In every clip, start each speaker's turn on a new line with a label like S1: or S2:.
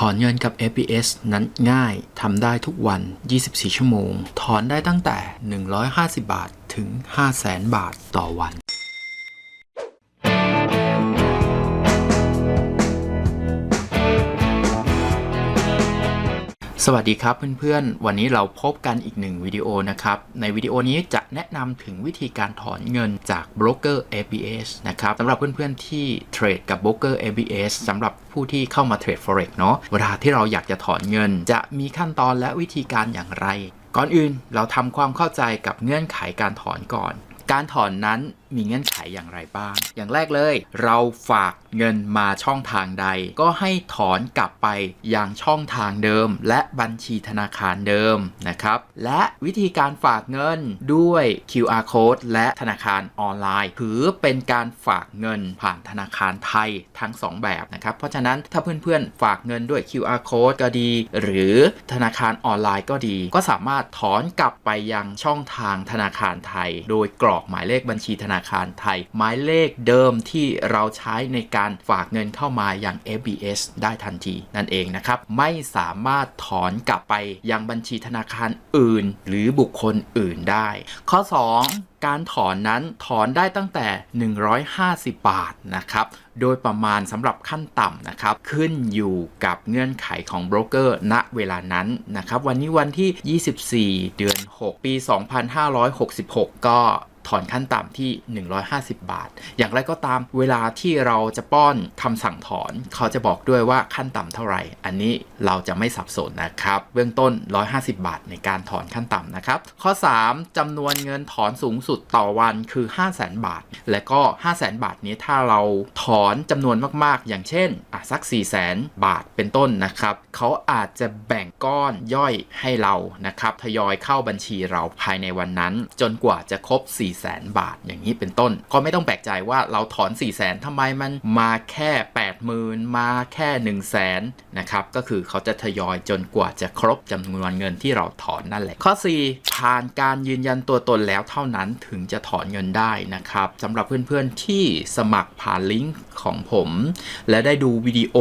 S1: ถอนเงินกับ FPS นั้นง่าย ทำได้ทุกวัน 24 ชั่วโมง ถอนได้ตั้งแต่ 150 บาท ถึง 500,000 บาทต่อวัน สวัสดีครับเพื่อนๆ วันนี้เราพบกันอีกหนึ่งวิดีโอนะครับ ในวิดีโอนี้จะแนะนำถึงวิธีการถอนเงินจากโบรกเกอร์ ABS นะครับสำหรับเพื่อนๆที่เทรดกับโบรกเกอร์ ABS สำหรับผู้ที่เข้ามาเทรด Forex เนาะเวลาที่เราอยากจะถอนเงิน จะมีขั้นตอนและวิธีการอย่างไร ก่อนอื่นเราทำความเข้าใจกับเงื่อนไขการถอนก่อน การถอนนั้นมีเงื่อนไขอย่างไรบ้าง อย่างแรกเลย เราฝากเงินมาช่องทางใด ก็ให้ถอนกลับไปยังช่องทางเดิม และบัญชีธนาคารเดิมนะครับ และวิธีการฝากเงินด้วย QR code และธนาคารออนไลน์ ถือเป็นการฝากเงินผ่านธนาคารไทยทั้ง 2 แบบนะครับ เพราะฉะนั้นถ้าเพื่อนๆ ฝากเงินด้วย QR code ก็ดี หรือธนาคารออนไลน์ก็ดี ก็สามารถถอนกลับไปยังช่องทางธนาคารไทย โดยกรอกหมายเลขบัญชีธนาคารไทย หมายเลขเดิมที่เราใช้ในการฝากเงินเข้ามาอย่าง FBS ได้ทันทีนั่นเองนะครับ ไม่สามารถถอนกลับไปยังบัญชีธนาคารอื่น หรือบุคคลอื่นได้ ข้อ 2การถอนนั้นถอนได้ตั้งแต่ 150 บาทนะครับ โดยประมาณสำหรับขั้นต่ำนะครับ ขึ้นอยู่กับเงื่อนไขของโบรกเกอร์ณเวลานั้นนะครับ วันนี้วันที่ 24 เดือน 6 ปี 2566 ก็ถอนขั้นต่ำที่ 150 บาท อย่างไรก็ตามเวลาที่เราจะป้อนคำสั่งถอน เขาจะบอกด้วยว่าขั้นต่ำเท่าไหร่ อันนี้เราจะไม่สับสนนะครับ เบื้องต้น 150 บาทในการถอนขั้นต่ำนะครับ ข้อ 3จำนวนเงินถอนสูงสุดต่อวันคือ 500,000บาท และก็ 500,000บาทนี้ถ้าเราถอนจำนวนมากๆ อย่างเช่นอะสัก 400,000บาทเป็นต้นนะครับ เขาอาจจะแบ่งก้อนย่อยให้เรานะครับทยอยเข้าบัญชีเราภายในวันนั้น จนกว่าจะครบ 4 0 0 0 0 0บาทอย่างนี้เป็นต้น ก็ไม่ต้องแปลกใจว่าเราถอน 4 0 0 0 0 0ทำไมมันมาแค่ 80,000 มาแค่ 1 0 0 0 0แสนนะครับก็คือเขาจะทยอยจนกว่าจะครบจำนวนเงินที่เราถอนนั่นแหละข้อ 4 ผ่านการยืนยันตัวตนแล้วเท่านั้นถึงจะถอนเงินได้นะครับสำหรับเพื่อนๆที่สมัครผ่านลิงก์ของผม และได้ดูวิดีโอ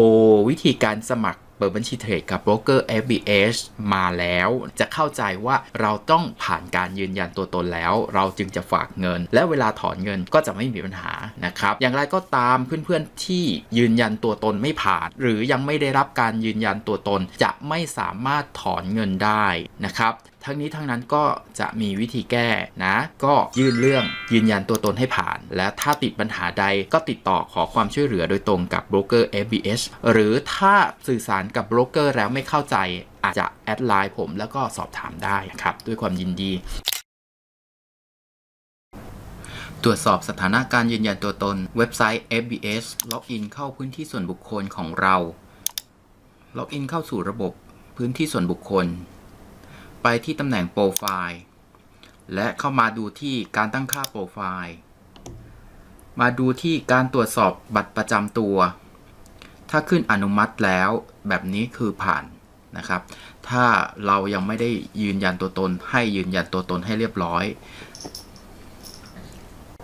S1: วิธีการสมัครเปิดบัญชีเทรดกับโบรกเกอร์ FBS มาแล้ว จะเข้าใจว่าเราต้องผ่านการยืนยันตัวตนแล้ว เราจึงจะฝากเงิน และเวลาถอนเงินก็จะไม่มีปัญหานะครับ อย่างไรก็ตามเพื่อนๆที่ยืนยันตัวตนไม่ผ่าน หรือยังไม่ได้รับการยืนยันตัวตน จะไม่สามารถถอนเงินได้นะครับ ทั้งนี้ทั้งนั้นก็จะมีวิธีแก้นะ ก็ยื่นเรื่องยืนยันตัวตนให้ผ่าน และถ้าติดปัญหาใดก็ติดต่อขอความช่วยเหลือโดยตรงกับโบรกเกอร์ FBS หรือถ้าสื่อสารกับโบรกเกอร์แล้วไม่เข้าใจอาจจะแอดไลน์ผมแล้วก็สอบถามได้นะครับ ด้วยความยินดีตรวจสอบสถานะการยืนยันตัวตน เว็บไซต์ FBS ล็อกอินเข้าพื้นที่ส่วนบุคคลของเรา ล็อกอินเข้าสู่ระบบพื้นที่ส่วนบุคคล ไปที่ตำแหน่งโปรไฟล์และเข้ามาดูที่การตั้งค่าโปรไฟล์ มาดูที่การตรวจสอบบัตรประจำตัว ถ้าขึ้นอนุมัติแล้วแบบนี้คือผ่านนะครับ ถ้าเรายังไม่ได้ยืนยันตัวตน ให้ยืนยันตัวตนให้เรียบร้อย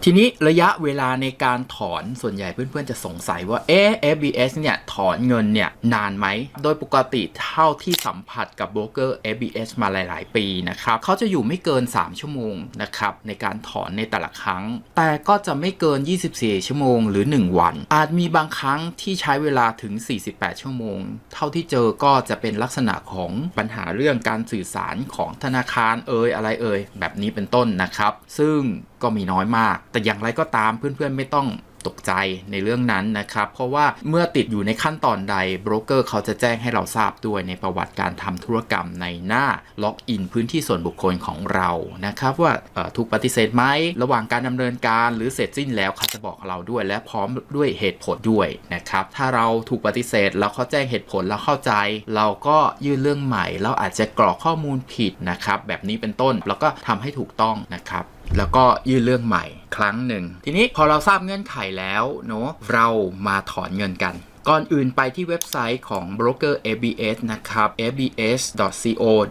S1: ทีนี้ระยะเวลาในการถอนส่วนใหญ่เพื่อนๆจะสงสัยว่าเอ๊ะ FBS เนี่ย ถอนเงินเนี่ย นานไหม โดยปกติเท่าที่สัมผัสกับโบรกเกอร์ FBS มาหลาย ๆ ปีนะครับเขาจะอยู่ไม่เกิน 3 ชั่วโมงนะครับในการถอนในแต่ละครั้ง แต่ก็จะไม่เกิน 24 ชั่วโมงหรือ 1 วัน อาจมีบางครั้งที่ใช้เวลาถึง 48 ชั่วโมง เท่าที่เจอก็จะเป็นลักษณะของปัญหาเรื่องการสื่อสารของธนาคารเอ่ยอะไรเอ่ยแบบนี้เป็นต้นนะครับ ซึ่ง ก็มีน้อยมาก แต่อย่างไรก็ตามเพื่อนๆไม่ต้องตกใจในเรื่องนั้นนะครับ เพราะว่าเมื่อติดอยู่ในขั้นตอนใดโบรกเกอร์เขาจะแจ้งให้เราทราบด้วยในประวัติการทำธุรกรรมในหน้าล็อกอินพื้นที่ส่วนบุคคลของเรานะครับว่าถูกปฏิเสธไหมระหว่างการดำเนินการหรือเสร็จสิ้นแล้วเขาจะบอกเราด้วย และพร้อมด้วยเหตุผลด้วยนะครับถ้าเราถูกปฏิเสธแล้วเขาแจ้งเหตุผลแล้วเข้าใจ เราก็ยื่นเรื่องใหม่ เราอาจจะกรอกข้อมูลผิดนะครับแบบนี้เป็นต้นแล้วก็ทำให้ถูกต้องนะครับแล้วก็ยื่นเรื่องใหม่ครั้งหนึ่ง ทีนี้พอเราทราบเงื่อนไขแล้วเนาะเรามาถอนเงินกันก่อนอื่นไปที่เว็บไซต์ของ broker ABS นะครับ abs.co.th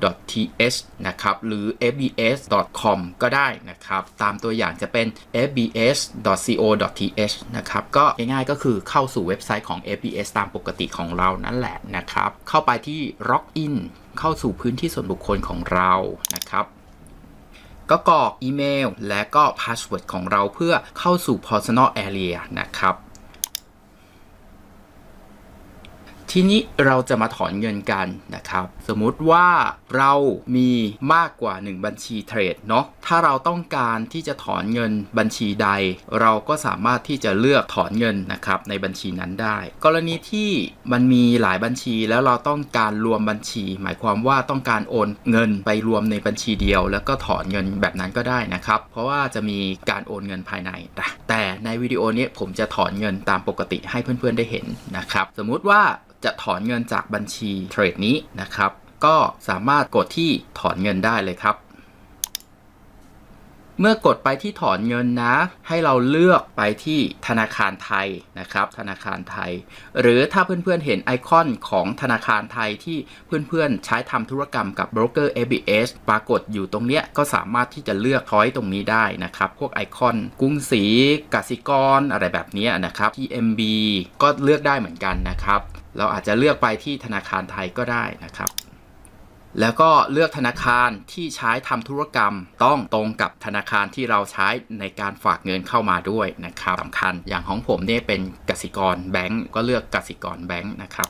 S1: นะครับ หรือ abs.com ก็ได้นะครับ ตามตัวอย่างจะเป็น abs.co.th นะครับ ก็ง่ายๆก็คือเข้าสู่เว็บไซต์ของ ABS ตามปกติของเรานั่นแหละนะครับ เข้าไปที่ login เข้าสู่พื้นที่ส่วนบุคคลของเรานะ ก็กรอกอีเมล และก็พาสเวิร์ดของเราเพื่อเข้าสู่ personal area นะครับ ทีนี้เราจะมาถอนเงินกันนะครับ สมมุติว่าเรามีมากกว่า 1 บัญชีเทรดเนาะถ้าเราต้องการที่จะถอนเงินบัญชีใด เราก็สามารถที่จะเลือกถอนเงินนะครับในบัญชีนั้นได้ กรณีที่มันมีหลายบัญชีแล้วเราต้องการรวมบัญชี หมายความว่าต้องการโอนเงินไปรวมในบัญชีเดียว แล้วก็ถอนเงินแบบนั้นก็ได้นะครับ เพราะว่าจะมีการโอนเงินภายในแต่ในวิดีโอนี้ผมจะถอนเงินตามปกติให้เพื่อนๆได้เห็นนะครับ สมมุติว่าจะถอนเงินจากบัญชีเทรดนี้นะครับ ก็สามารถกดที่ถอนเงินได้เลยครับ เมื่อกดไปที่ถอนเงินนะ ให้เราเลือกไปที่ธนาคารไทยนะครับ ธนาคารไทย หรือถ้าเพื่อนๆเห็นไอคอนของธนาคารไทยที่เพื่อนๆใช้ทำธุรกรรมกับโบรกเกอร์ ABS ปรากฏอยู่ตรงเนี้ยก็สามารถที่จะเลือกช้อยตรงนี้ได้นะครับ พวกไอคอนกรุงศรีกสิกรอะไรแบบนี้นะครับ TMB ก็เลือกได้เหมือนกันนะครับ เราอาจจะเลือกไปที่ธนาคารไทยก็ได้นะครับ แล้วก็เลือกธนาคารที่ใช้ทำธุรกรรมต้องตรงกับธนาคารที่เราใช้ในการฝากเงินเข้ามาด้วยนะครับสำคัญอย่างของผมเนี่ยเป็นกสิกรแบงก์ก็เลือกกสิกรแบงก์นะครับ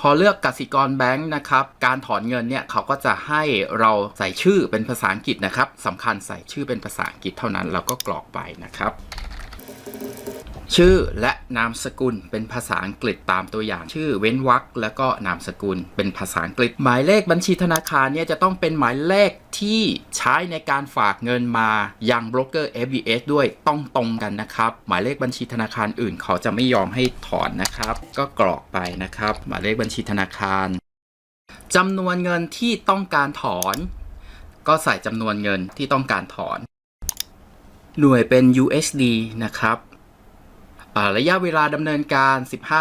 S1: พอเลือกกสิกรแบงก์นะครับ การถอนเงินเนี่ยเขาก็จะให้เราใส่ชื่อเป็นภาษาอังกฤษนะครับสำคัญใส่ชื่อเป็นภาษาอังกฤษเท่านั้นเราก็กรอกไปนะครับ ชื่อและนามสกุลเป็นภาษาอังกฤษตามตัวอย่าง ชื่อเว้นวรรคแล้วก็นามสกุลเป็นภาษาอังกฤษ หมายเลขบัญชีธนาคารเนี่ยจะต้องเป็นหมายเลขที่ใช้ในการฝากเงินมายังโบรกเกอร์ FBS ด้วยต้องตรงกันนะครับ หมายเลขบัญชีธนาคารอื่นเขาจะไม่ยอมให้ถอนนะครับ ก็กรอกไปนะครับ หมายเลขบัญชีธนาคารจำนวนเงินที่ต้องการถอน ก็ใส่จำนวนเงินที่ต้องการถอน หน่วยเป็น USD นะครับ ระยะเวลาดำเนินการ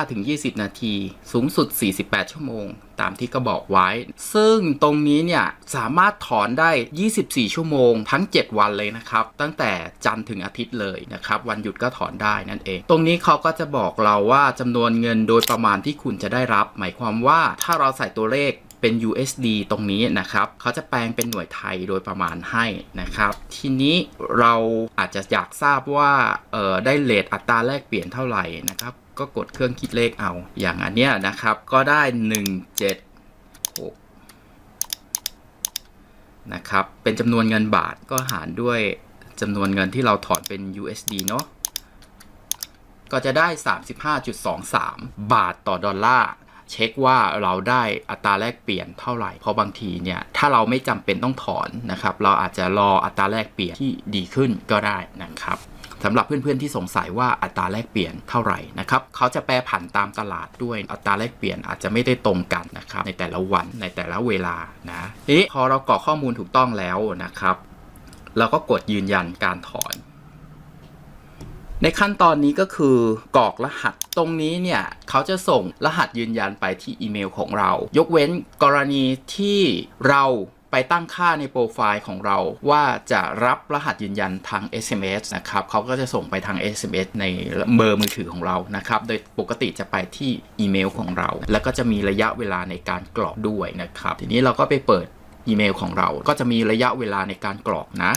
S1: 15-20 นาที สูงสุด 48 ชั่วโมง ตามที่ก็บอกไว้ ซึ่งตรงนี้เนี่ย สามารถถอนได้ 24 ชั่วโมง ทั้ง 7 วันเลยนะครับ ตั้งแต่จันทร์ถึงอาทิตย์เลยนะครับ วันหยุดก็ถอนได้นั่นเอง ตรงนี้เขาก็จะบอกเราว่าจำนวนเงินโดยประมาณที่คุณจะได้รับ หมายความว่าถ้าเราใส่ตัวเลข เป็น USD ตรงนี้นะครับเขาจะแปลงเป็นหน่วยไทยโดยประมาณให้นะครับ ทีนี้เราอาจจะอยากทราบว่าเออได้เลทอัตราแลกเปลี่ยนเท่าไหร่นะครับก็กดเครื่องคิดเลขเอา อย่างอันเนี้ยนะครับ ก็ได้ 176 นะครับ เป็นจำนวนเงินบาทก็หารด้วยจำนวนเงินที่เราถอนเป็น USD เนาะ ก็จะได้ 35.23 บาทต่อดอลลาร์ เช็คว่าเราได้อัตราแลกเปลี่ยนเท่าไหร่ เพราะบางทีเนี่ยถ้าเราไม่จำเป็นต้องถอนนะครับ เราอาจจะรออัตราแลกเปลี่ยนที่ดีขึ้นก็ได้นะครับสำหรับเพื่อนๆที่สงสัยว่าอัตราแลกเปลี่ยนเท่าไหร่นะครับเขาจะแปรผันตามตลาดด้วยอัตราแลกเปลี่ยนอาจจะไม่ได้ตรงกันนะครับในแต่ละวันในแต่ละเวลานะทีนี้พอเรากรอกข้อมูลถูกต้องแล้วนะครับ เราก็กดยืนยันการถอน ในขั้นตอนนี้ก็คือกรอกรหัสตรงนี้เนี่ยเขาจะส่งรหัสยืนยันไปที่อีเมลของเรา ยกเว้นกรณีที่เราไปตั้งค่าในโปรไฟล์ของเราว่าจะรับรหัสยืนยันทาง SMS นะครับเขาก็จะส่งไปทาง SMS ในเบอร์มือถือของเรานะครับ โดยปกติจะไปที่อีเมลของเรา แล้วก็จะมีระยะเวลาในการกรอกด้วยนะครับ ทีนี้เราก็ไปเปิดอีเมลของเรา ก็จะมีระยะเวลาในการกรอกนะ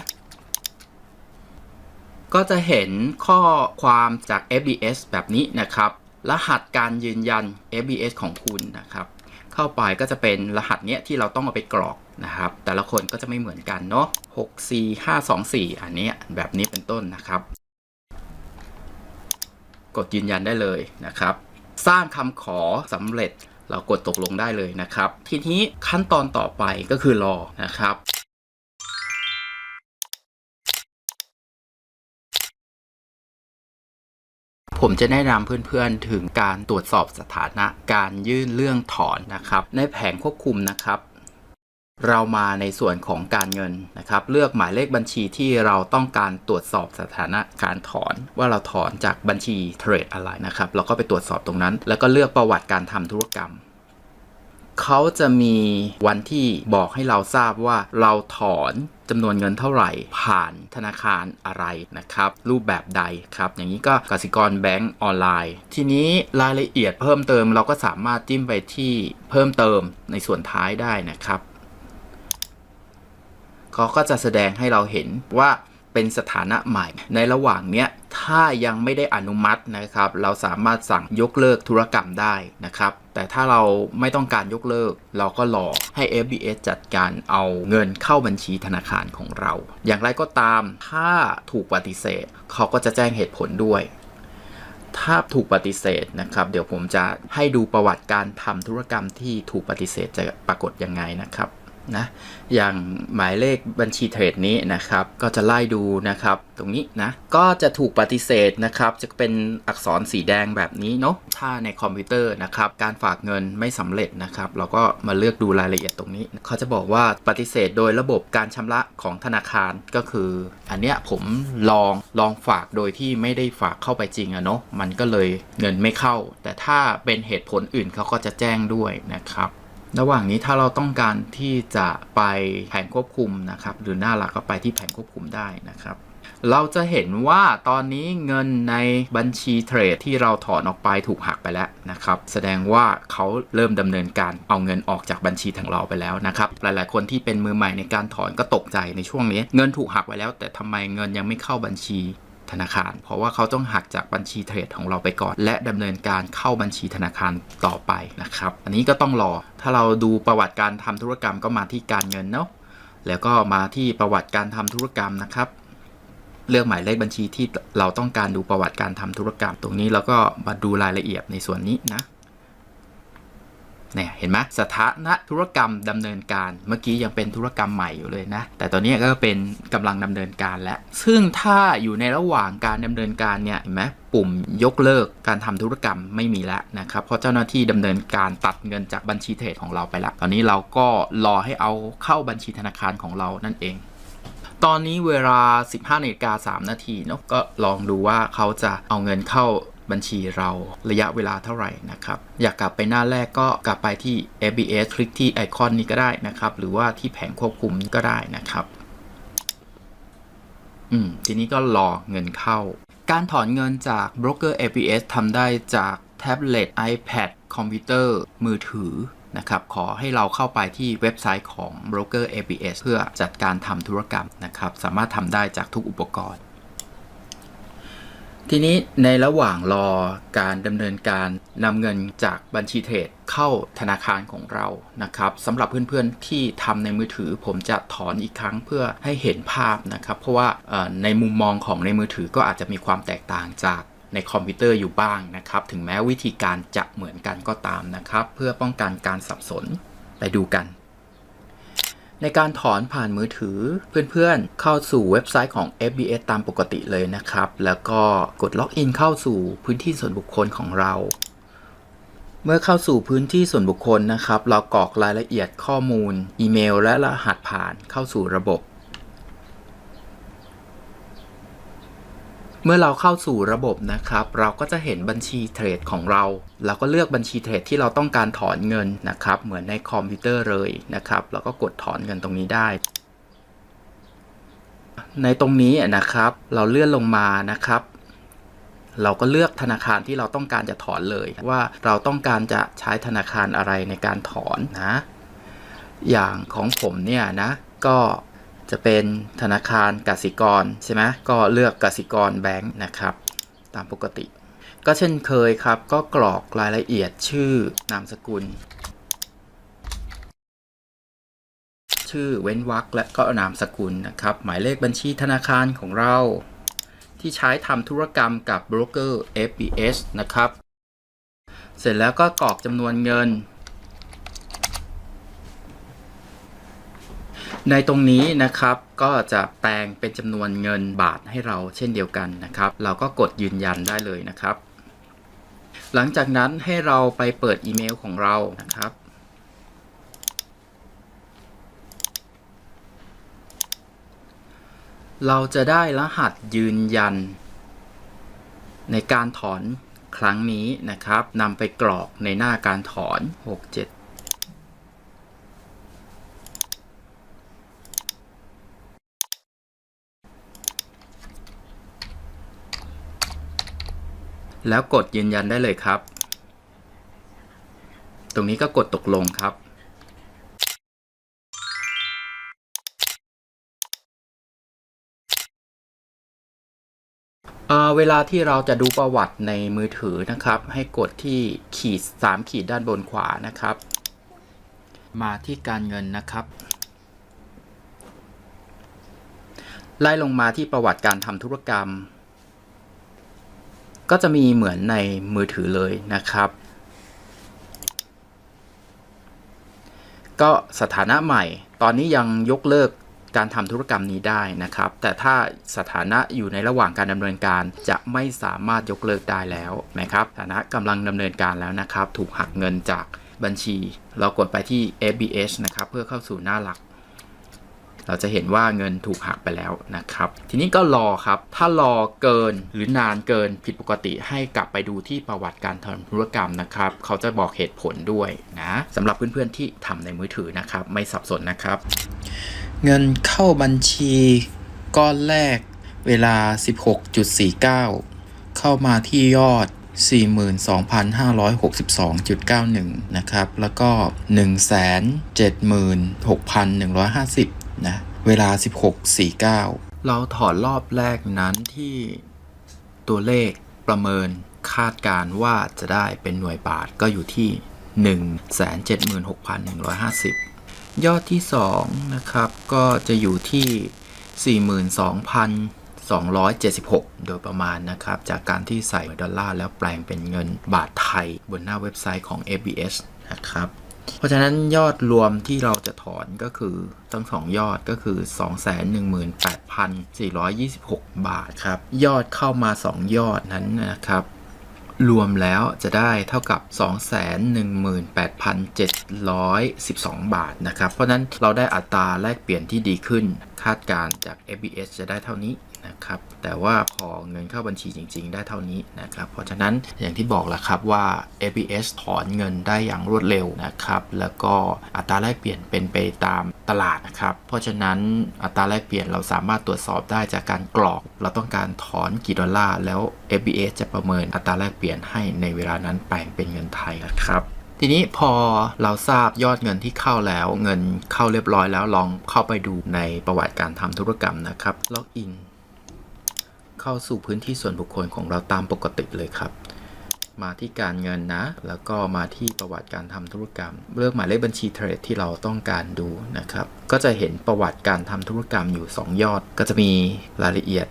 S1: ก็จะเห็นข้อความจาก FBS แบบนี้นะครับ รหัสการยืนยัน FBS ของคุณนะครับ เข้าไปก็จะเป็นรหัสเนี้ยที่เราต้องเอาไปกรอกนะครับ แต่ละคนก็จะไม่เหมือนกันเนาะ6 4 5 2 4 อันนี้แบบนี้เป็นต้นนะครับ กดยืนยันได้เลยนะครับ สร้างคำขอสำเร็จเรากดตกลงได้เลยนะครับ ทีนี้ขั้นตอนต่อไปก็คือรอนะครับ ผมจะแนะนำเพื่อนๆถึงการตรวจสอบสถานะการยื่นเรื่องถอนนะครับ ในแผงควบคุมนะครับ เรามาในส่วนของการเงินนะครับ เลือกหมายเลขบัญชีที่เราต้องการตรวจสอบสถานะการถอน ว่าเราถอนจากบัญชีเทรดอะไรนะครับ เราก็ไปตรวจสอบตรงนั้น แล้วก็เลือกประวัติการทำธุรกรรม เขาจะมีวันที่บอกให้เราทราบว่าเราถอนจำนวนเงินเท่าไหร่ผ่านธนาคารอะไรนะครับ รูปแบบใดครับ อย่างนี้ก็กสิกรแบงก์ออนไลน์ ทีนี้รายละเอียดเพิ่มเติมเราก็สามารถจิ้มไปที่เพิ่มเติมในส่วนท้ายได้นะครับเขาก็จะแสดงให้เราเห็นว่า เป็นสถานะใหม่ ในระหว่างเนี้ยถ้ายังไม่ได้อนุมัตินะครับ เราสามารถสั่งยกเลิกธุรกรรมได้นะครับ แต่ถ้าเราไม่ต้องการยกเลิก เราก็รอให้ FBS จัดการเอาเงินเข้าบัญชีธนาคารของเรา อย่างไรก็ตามถ้าถูกปฏิเสธ เขาก็จะแจ้งเหตุผลด้วยถ้าถูกปฏิเสธนะครับ เดี๋ยวผมจะให้ดูประวัติการทำธุรกรรมที่ถูกปฏิเสธจะปรากฏยังไงนะครับ นะอย่างหมายเลขบัญชีเทรดนี้นะครับ ก็จะไล่ดูนะครับ ตรงนี้นะ ก็จะถูกปฏิเสธนะครับ จะเป็นอักษรสีแดงแบบนี้เนาะถ้าในคอมพิวเตอร์นะครับ การฝากเงินไม่สำเร็จนะครับ เราก็มาเลือกดูรายละเอียดตรงนี้ เขาจะบอกว่าปฏิเสธโดยระบบการชำระของธนาคารก็คือ อันเนี้ยผมลองลองฝากโดยที่ไม่ได้ฝากเข้าไปจริงอะเนาะมันก็เลยเงินไม่เข้า แต่ถ้าเป็นเหตุผลอื่นเขาก็จะแจ้งด้วยนะครับ ระหว่างนี้ถ้าเราต้องการที่จะไปแผงควบคุมนะครับ หรือหน้าหลักก็ไปที่แผงควบคุมได้นะครับเราจะเห็นว่าตอนนี้เงินในบัญชีเทรดที่เราถอนออกไปถูกหักไปแล้วนะครับ แสดงว่าเขาเริ่มดำเนินการเอาเงินออกจากบัญชีของเราไปแล้วนะครับ หลายๆ คนที่เป็นมือใหม่ในการถอนก็ตกใจในช่วงนี้ เงินถูกหักไปแล้ว แต่ทำไมเงินยังไม่เข้าบัญชี ธนาคาร เพราะว่าเขาต้องหักจากบัญชีเทรดของเราไปก่อน และดำเนินการเข้าบัญชีธนาคารต่อไปนะครับ อันนี้ก็ต้องรอ ถ้าเราดูประวัติการทำธุรกรรมก็มาที่การเงินเนาะแล้วก็มาที่ประวัติการทำธุรกรรมนะครับ เลือกหมายเลขบัญชีที่เราต้องการดูประวัติการทำธุรกรรม ตรงนี้แล้วก็มาดูรายละเอียดในส่วนนี้นะ เนี่ยเห็นไหมสถานะธุรกรรมดำเนินการ เมื่อกี้ยังเป็นธุรกรรมใหม่อยู่เลยนะ แต่ตอนนี้ก็เป็นกำลังดำเนินการแล้ว ซึ่งถ้าอยู่ในระหว่างการดำเนินการเนี่ยเห็นไหมปุ่มยกเลิกการทำธุรกรรมไม่มีแล้วนะครับ เพราะเจ้าหน้าที่ดำเนินการตัดเงินจากบัญชีเทรดของเราไปแล้ว ตอนนี้เราก็รอให้เอาเข้าบัญชีธนาคารของเรานั่นเองตอนนี้เวลา 15นาฬิกา3นาทีเนาะก็ลองดูว่าเขาจะเอาเงินเข้า บัญชีเราระยะเวลาเท่าไหร่นะครับ อยากกลับไปหน้าแรกก็กลับไปที่ ABS คลิกที่ไอคอนนี้ก็ได้นะครับ หรือว่าที่แผงควบคุมนี้ก็ได้นะครับอืมทีนี้ก็รอเงินเข้า การถอนเงินจากโบรกเกอร์ ABS ทำได้จากแท็บเล็ต iPad คอมพิวเตอร์ มือถือนะครับขอให้เราเข้าไปที่เว็บไซต์ของ Broker ABS เพื่อจัดการทำธุรกรรมนะครับ สามารถทำได้จากทุกอุปกรณ์ ทีนี้ในระหว่างรอการดำเนินการนำเงินจากบัญชีเทรดเข้าธนาคารของเรานะครับสำหรับเพื่อนๆที่ทำในมือถือ ผมจะถอนอีกครั้งเพื่อให้เห็นภาพนะครับ เพราะว่าในมุมมองของในมือถือก็อาจจะมีความแตกต่างจากในคอมพิวเตอร์อยู่บ้างนะครับ ถึงแม้วิธีการจะเหมือนกันก็ตามนะครับ เพื่อป้องกันการสับสนไปดูกัน ในการถอนผ่านมือถือเพื่อนๆ เข้าสู่เว็บไซต์ของ FBS ตามปกติเลยนะครับ แล้วก็กดล็อกอินเข้าสู่พื้นที่ส่วนบุคคลของเรา เมื่อเข้าสู่พื้นที่ส่วนบุคคลนะครับ เรากรอกรายละเอียดข้อมูล อีเมล และรหัสผ่านเข้าสู่ระบบ เมื่อเราเข้าสู่ระบบนะครับ เราก็จะเห็นบัญชีเทรดของเรา เราก็เลือกบัญชีเทรดที่เราต้องการถอนเงินนะครับ เหมือนในคอมพิวเตอร์เลยนะครับ เราก็กดถอนเงินตรงนี้ได้ ในตรงนี้นะครับ เราเลื่อนลงมานะครับ เราก็เลือกธนาคารที่เราต้องการจะถอนเลย ว่าเราต้องการจะใช้ธนาคารอะไรในการถอนนะ อย่างของผมเนี่ยนะ ก็ จะเป็นธนาคารกสิกรใช่ไหมก็เลือกกสิกรแบงค์นะครับ ตามปกติ ก็เช่นเคยครับ ก็กรอกรายละเอียดชื่อนามสกุล ชื่อเว้นวรรคและก็นามสกุลนะครับ หมายเลขบัญชีธนาคารของเรา ที่ใช้ทำธุรกรรมกับโบรกเกอร์ FBS นะครับ เสร็จแล้วก็กรอกจำนวนเงิน ในตรงนี้นะครับก็จะแปลงเป็นจำนวนเงินบาทให้เราเช่นเดียวกันนะครับ เราก็กดยืนยันได้เลยนะครับ หลังจากนั้นให้เราไปเปิดอีเมลของเรานะครับ เราจะได้รหัสยืนยัน ในการถอนครั้งนี้นะครับนำไปกรอกในหน้าการถอน 6 7 แล้วกดยืนยันได้เลยครับ ตรงนี้ก็กดตกลงครับเเวลาที่เราจะดูประวัติในมือถือนะครับ ให้กดที่ขีด 3 ขีดด้านบนขวานะครับ มาที่การเงินนะครับไล่ลงมาที่ประวัติการทำธุรกรรม ก็จะมีเหมือนในมือถือเลยนะครับ ก็สถานะใหม่ ตอนนี้ยังยกเลิกการทำธุรกรรมนี้ได้นะครับ แต่ถ้าสถานะอยู่ในระหว่างการดำเนินการจะไม่สามารถยกเลิกได้แล้วนะครับสถานะกำลังดำเนินการแล้วนะครับ ถูกหักเงินจากบัญชี เรากดไปที่ FBS นะครับ เพื่อเข้าสู่หน้าหลัก เราจะเห็นว่าเงินถูกหักไปแล้วนะครับ ทีนี้ก็รอครับ ถ้ารอเกินหรือนานเกินผิดปกติให้กลับไปดูที่ประวัติการทำธุรกรรมนะครับ เขาจะบอกเหตุผลด้วยนะสำหรับเพื่อนๆที่ทำในมือถือนะครับ ไม่สับสนนะครับ เงินเข้าบัญชีก้อนแรกเวลา 16.49 เข้ามาที่ยอด 42,562.91 นะครับ แล้วก็ 176,150 นะเวลา 16.49 เราถอนรอบแรกนั้นที่ตัวเลขประเมินคาดการณ์ว่าจะได้เป็นหน่วยบาทก็อยู่ที่ 176,150 ยอดที่ 2 นะครับ ก็จะอยู่ที่ 42,276 โดยประมาณนะครับ จากการที่ใส่ดอลลาร์แล้วแปลงเป็นเงินบาทไทย บนหน้าเว็บไซต์ของ ABS นะครับ เพราะฉะนั้นยอดรวมที่เราจะถอนก็คือทั้งสองยอดก็คือ 218,426 บาทครับ ยอดเข้ามา 2 ยอดนั้นนะครับรวมแล้วจะได้เท่ากับ 218,712 บาทนะครับ เพราะฉะนั้นเราได้อัตราแลกเปลี่ยนที่ดีขึ้น คาดการณ์จาก FBS จะได้เท่านี้ นะครับแต่ว่าพอเงินเข้าบัญชีจริง ๆ ได้เท่านี้นะครับเพราะฉะนั้นอย่างที่บอกแล้วครับว่า FBS ถอนเงินได้อย่างรวดเร็วนะครับแล้วก็อัตราแลกเปลี่ยนเป็นไปตามตลาดนะครับเพราะฉะนั้นอัตราแลกเปลี่ยนเราสามารถตรวจสอบได้จากการกรอก เราต้องการถอนกี่ดอลลาร์แล้ว FBS จะประเมินอัตราแลกเปลี่ยนให้ในเวลานั้นแปลงเป็นเงินไทยนะครับทีนี้พอเราทราบยอดเงินที่เข้าแล้ว เงินเข้าเรียบร้อยแล้วลองเข้าไปดูในประวัติการทำธุรกรรมนะครับล็อกอิน เข้าสู่พื้นที่ส่วนบุคคลของเราตามปกติเลยครับ มาที่การเงินนะ แล้วก็มาที่ประวัติการทำธุรกรรม เลือกหมายเลขบัญชีเทรดที่เราต้องการดูนะครับ ก็จะเห็นประวัติการทำธุรกรรมอยู่ 2 ยอด ก็จะมีรายละเอียด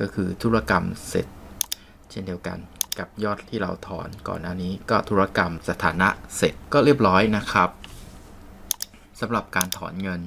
S1: ก็คือธุรกรรมเสร็จ เช่นเดียวกันกับยอดที่เราถอนก่อนหน้านี้ก็ธุรกรรมสถานะเสร็จก็เรียบร้อยนะครับสำหรับการถอนเงิน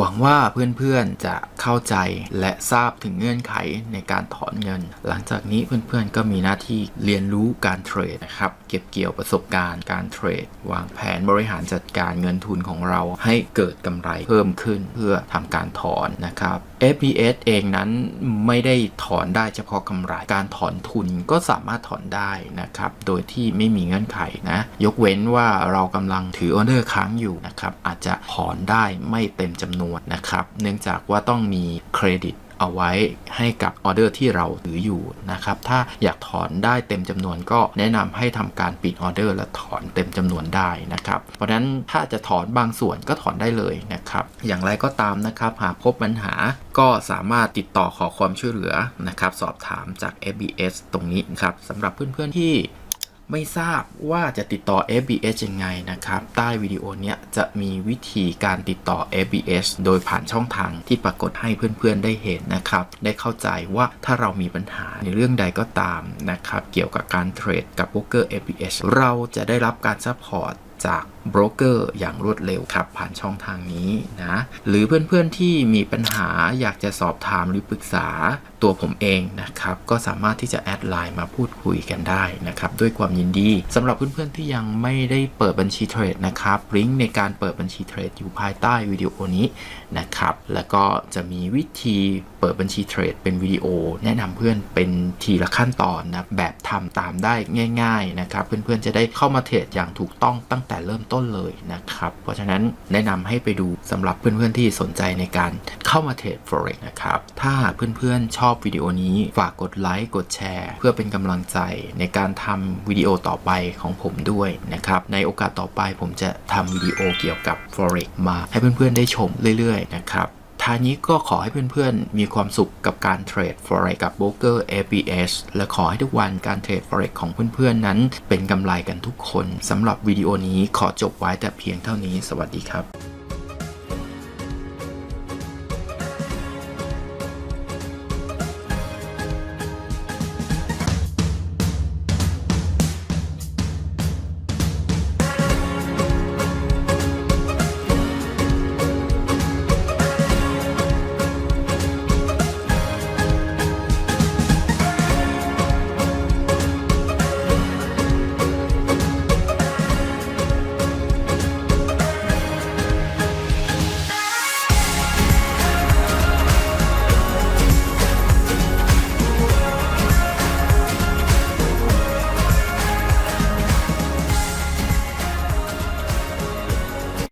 S1: หวังว่าเพื่อนๆจะเข้าใจและทราบถึงเงื่อนไขในการถอนเงิน หลังจากนี้เพื่อนๆก็มีหน้าที่เรียนรู้การเทรดนะครับเก็บเกี่ยวประสบการณ์การเทรด วางแผนบริหารจัดการเงินทุนของเราให้เกิดกำไรเพิ่มขึ้นเพื่อทำการถอนนะครับ FPS เองนั้นไม่ได้ถอนได้เฉพาะกำไร การถอนทุนก็สามารถถอนได้นะครับ โดยที่ไม่มีเงื่อนไขนะ ยกเว้นว่าเรากำลังถือออเดอร์ค้างอยู่นะครับ อาจจะถอนได้ไม่เต็มจำนวนนะครับ เนื่องจากว่าต้องมีเครดิต เอาไว้ให้กับออเดอร์ที่เราถืออยู่นะครับ ถ้าอยากถอนได้เต็มจำนวนก็แนะนำให้ทำการปิดออเดอร์และถอนเต็มจำนวนได้นะครับ เพราะฉะนั้นถ้าจะถอนบางส่วนก็ถอนได้เลยนะครับ อย่างไรก็ตามนะครับ หากพบปัญหาก็สามารถติดต่อขอความช่วยเหลือนะครับ สอบถามจาก FBS ตรงนี้นครับสำหรับเพื่อนๆที่ ไม่ทราบว่าจะติดต่อ FBS ยังไงนะครับ ใต้วิดีโอเนี้ยจะมีวิธีการติดต่อ FBS โดยผ่านช่องทางที่ปรากฏให้เพื่อนๆได้เห็นนะครับ ได้เข้าใจว่าถ้าเรามีปัญหาในเรื่องใดก็ตามนะครับ เกี่ยวกับการเทรดกับโบรกเกอร์ FBS เราจะได้รับการซัพพอร์ตจากโบรกเกอร์อย่างรวดเร็วครับ ผ่านช่องทางนี้นะ หรือเพื่อนๆที่มีปัญหาอยากจะสอบถามหรือปรึกษา ตัวผมเองนะครับ ก็สามารถที่จะแอดไลน์มาพูดคุยกันได้นะครับ ด้วยความยินดีสำหรับเพื่อนๆที่ยังไม่ได้เปิดบัญชีเทรดนะครับลิงก์ในการเปิดบัญชีเทรดอยู่ภายใต้วิดีโอนี้นะครับ แล้วก็จะมีวิธีเปิดบัญชีเทรดเป็นวิดีโอ แนะนำเพื่อนเป็นทีละขั้นตอนนะแบบทำตามได้ง่าย ๆนะครับ เพื่อนๆจะได้เข้ามาเทรดอย่างถูกต้องตั้งแต่เริ่มต้นเลยนะครับ เพราะฉะนั้นแนะนำให้ไปดูสำหรับเพื่อนๆที่สนใจในการเข้ามาเทรด forex นะครับถ้าเพื่อนๆชอบอบวิดีโอนี้ฝากกดไลค์กดแชร์ เพื่อเป็นกำลังใจในการทำวิดีโอต่อไปของผมด้วยนะครับในโอกาสต่อไปผมจะทำวิดีโอเกี่ยวกับ forex มาให้เพื่อนๆได้ชมเรื่อยๆนะครับท้ายนี้ก็ขอให้เพื่อนๆ มีความสุขกับการเทรด forex กับ broker ABS และขอให้ทุกวันการเทรด forex ของเพื่อนๆ นั้น เป็นกำไรกันทุกคนสำหรับวิดีโอนี้ขอจบไว้แต่เพียงเท่านี้ สวัสดีครับ